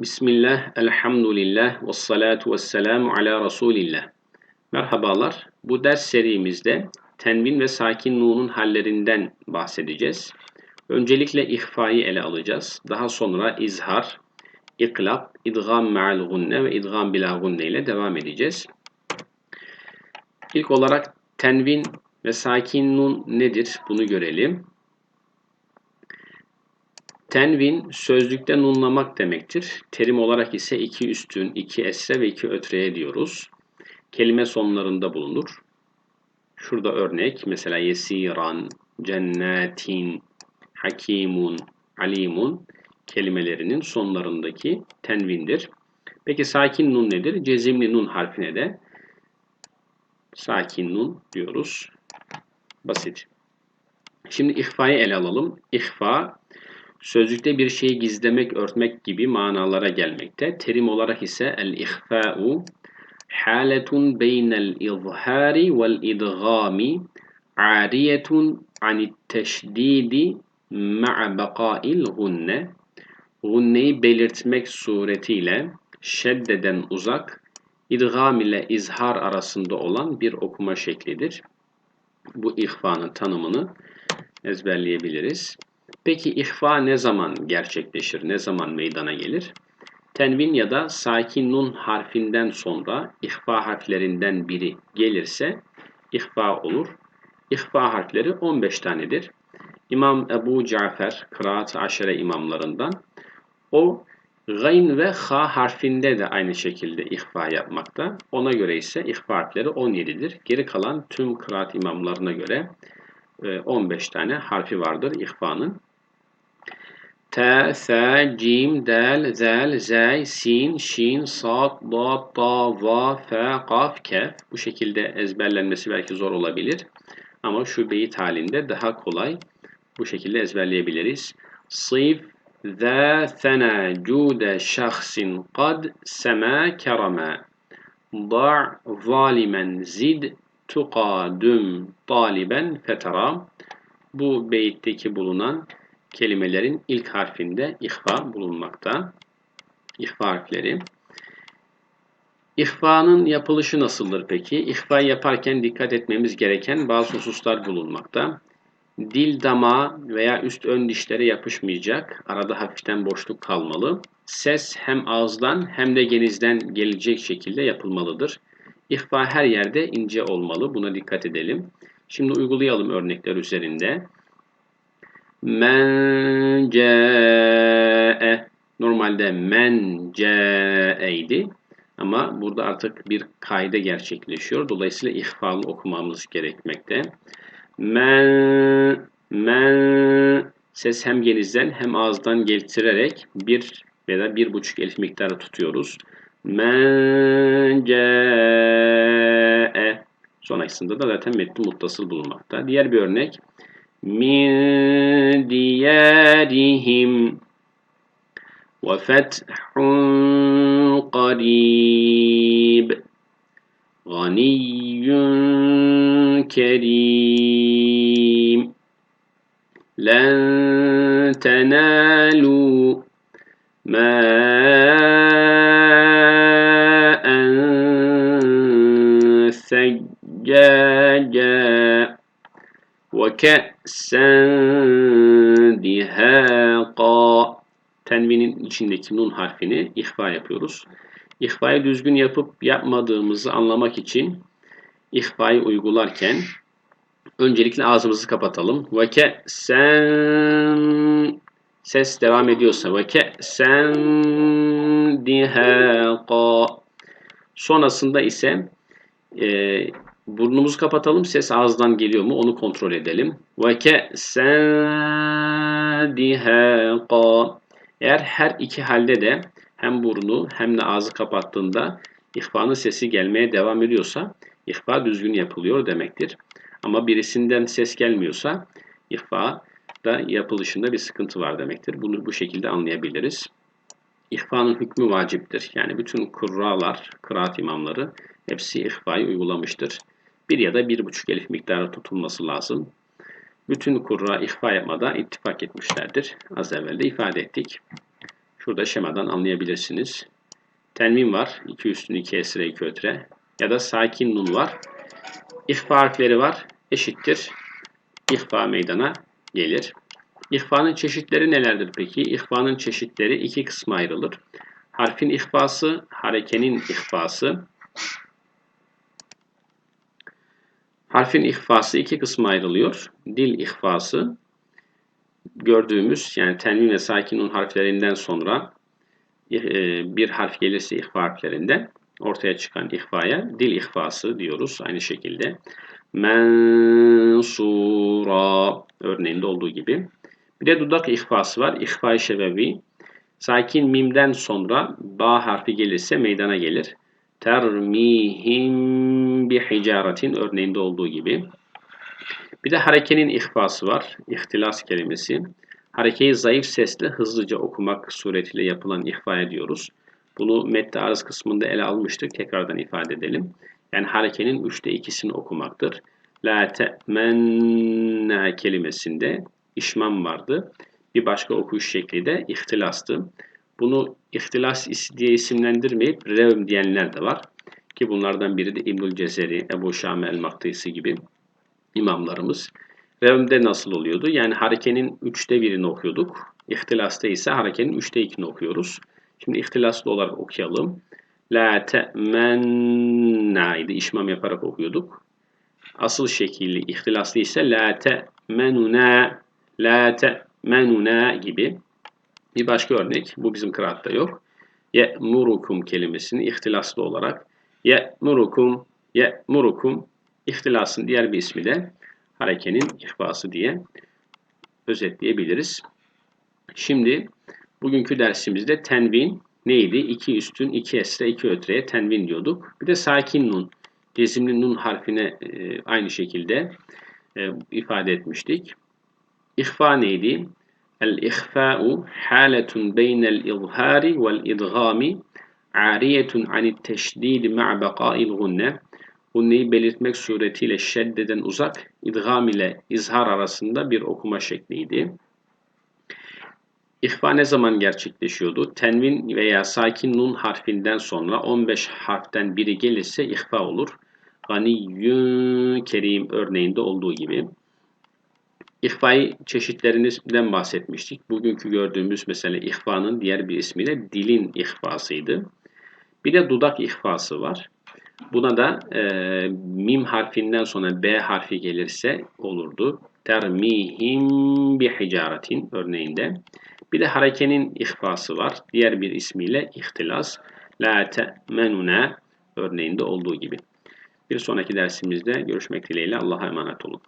Bismillah, elhamdülillah, ve salatu ve selamu ala Resulillah. Merhabalar. Bu ders serimizde tenvin ve sakin nunun hallerinden bahsedeceğiz. Öncelikle ihfayı ele alacağız. Daha sonra izhar, iklab, idgam ma'al gunne ve idgam bila gunne ile devam edeceğiz. İlk olarak tenvin ve sakin nun nedir? Bunu görelim. Tenvin sözlükte nunlamak demektir. Terim olarak ise iki üstün, iki esre ve iki ötreye diyoruz. Kelime sonlarında bulunur. Şurada örnek mesela yesiran, cennetin, hakimun, alimun kelimelerinin sonlarındaki tenvindir. Peki sakin nun nedir? Cezimli nun harfine de sakin nun diyoruz. Basit. Şimdi ihfayı ele alalım. İhfa Sözlükte bir şeyi gizlemek, örtmek gibi manalara gelmekte. Terim olarak ise el-ihfa'u haletun beynel izhari vel idgami ariyetun anit teşdidi ma'a baka'il gunne gunneyi belirtmek suretiyle şeddeden uzak, idgam ile izhar arasında olan bir okuma şeklidir. Bu ihfanın tanımını ezberleyebiliriz. Peki ihfa ne zaman gerçekleşir, ne zaman meydana gelir? Tenvin ya da sakin nun harfinden sonra ihfa harflerinden biri gelirse ihfa olur. İhfa harfleri 15 tanedir. İmam Ebu Cafer, Kıraat-ı Aşere imamlarından o gayn ve ha harfinde de aynı şekilde ihfa yapmakta. Ona göre ise ihfa harfleri 17'dir. Geri kalan tüm kıraat imamlarına göre 15 tane harfi vardır ihfanın. T, S, Cim, Del, Zel, Zey, Sin, Şin, Sad, Da, Ta, Va, Fe, Kaf, Kef. Bu şekilde ezberlenmesi belki zor olabilir. Ama şu beyit halinde daha kolay bu şekilde ezberleyebiliriz. Sif, ذا ثنى جود شخص قد سما كرما ضع ظالما زد tukadüm taliben fetera. Bu beyitteki bulunan kelimelerin ilk harfinde ihfa bulunmakta. İhfa harfleri. İhfanın yapılışı nasıldır peki? İhfa yaparken dikkat etmemiz gereken bazı hususlar bulunmakta. Dil damağı veya üst ön dişlere yapışmayacak. Arada hafiften boşluk kalmalı. Ses hem ağızdan hem de genizden gelecek şekilde yapılmalıdır. İhfa her yerde ince olmalı. Buna dikkat edelim. Şimdi uygulayalım örnekler üzerinde. Men ce'e Normalde men ce'eydi. Ama burada artık bir kayda gerçekleşiyor. Dolayısıyla ihfalı okumamız gerekmekte. Men men ses hem genizden hem ağızdan getirerek bir veya bir buçuk elif miktarı tutuyoruz. Men ce'e Sonrasında da zaten metni muttasıl bulunmakta. Diğer bir örnek. Min diyarihim ve fethun qarib Ganiyyun kerim Len tenalu ma سجاجا وكأسا دهاقا Tenvinin içindeki nun harfini ihfa yapıyoruz. İhfayı düzgün yapıp yapmadığımızı anlamak için ihfayı uygularken öncelikle ağzımızı kapatalım. Ve ke sen ses devam ediyorsa ve ke sen dihaqa sonrasında ise e, burnumuzu kapatalım. Ses ağızdan geliyor mu onu kontrol edelim. Ve ke'sâdihaqa Eğer her iki halde de hem burnu hem de ağzı kapattığında ihfanın sesi gelmeye devam ediyorsa ihfa düzgün yapılıyor demektir. Ama birisinden ses gelmiyorsa ihfa da yapılışında bir sıkıntı var demektir. Bunu bu şekilde anlayabiliriz. İhfanın hükmü vaciptir. Yani bütün kurralar, kıraat imamları hepsi ihfayı uygulamıştır. Bir ya da bir buçuk elif miktarı tutulması lazım. Bütün kurra ihfa yapmada ittifak etmişlerdir. Az evvel de ifade ettik. Şurada şemadan anlayabilirsiniz. Tenvin var. 2 üstün 2 esre 2 ötre. Ya da sakin nun var. İhfa harfleri var. Eşittir. İhfa meydana gelir. İhfanın çeşitleri nelerdir peki? İhfanın çeşitleri iki kısma ayrılır. Harfin ihfası, harekenin ihfası. Harfin ihfası iki kısma ayrılıyor. Dil ihfası gördüğümüz yani tenvin ve sakin nun harflerinden sonra e, bir harf gelirse ihfa harflerinde ortaya çıkan ihfaya dil ihfası diyoruz aynı şekilde. Mensura örneğinde olduğu gibi. Bir de dudak ihfası var. İhfa-i şebevi. Sakin mimden sonra ba harfi gelirse meydana gelir. Termihim bi hicaretin örneğinde olduğu gibi. Bir de harekenin ihfası var. İhtilas kelimesi. Harekeyi zayıf sesle hızlıca okumak suretiyle yapılan ihfa ediyoruz. Bunu metni arız kısmında ele almıştık. Tekrardan ifade edelim. Yani harekenin üçte ikisini okumaktır. La te'menna kelimesinde işmam vardı. Bir başka okuyuş şekli de ihtilastı. Bunu ihtilas diye isimlendirmeyip revm diyenler de var. Ki bunlardan biri de İbnül Cezeri, Ebu Şame el-Maktisi gibi imamlarımız. Revmde nasıl oluyordu? Yani harekenin üçte birini okuyorduk. İhtilasta ise harekenin üçte ikini okuyoruz. Şimdi ihtilaslı olarak okuyalım. La te'menna idi. İşmam yaparak okuyorduk. Asıl şekilli ihtilaslı ise la te'menuna la te'menuna gibi. Bir başka örnek. Bu bizim kıraatta yok. Ye'murukum kelimesini ihtilaslı olarak ye'murukum ye'murukum ihtilasın diğer bir ismi de harekenin ihfası diye özetleyebiliriz. Şimdi bugünkü dersimizde tenvin neydi? 2 üstün 2 esre 2 ötreye tenvin diyorduk. Bir de sakin nun. Cezimli nun harfine e, aynı şekilde e, ifade etmiştik. İhfa neydi? El-ihfa'u haletun beynel izhari vel idgami ariyetun anit teşdidi ma'a baka'il gunne. Gunneyi belirtmek suretiyle şeddeden uzak, idgam ile izhar arasında bir okuma şekliydi. İhfa ne zaman gerçekleşiyordu? Tenvin veya sakin nun harfinden sonra 15 harften biri gelirse ihfa olur. Ganiyyün kerim örneğinde olduğu gibi. İhfai çeşitlerinden bahsetmiştik. Bugünkü gördüğümüz mesela ihfanın diğer bir ismiyle dilin ihfasıydı. Bir de dudak ihfası var. Buna da e, mim harfinden sonra B harfi gelirse olurdu. Termihim bi hicaretin örneğinde. Bir de harekenin ihfası var. Diğer bir ismiyle ihtilas. La te'menuna örneğinde olduğu gibi. Bir sonraki dersimizde görüşmek dileğiyle Allah'a emanet olun.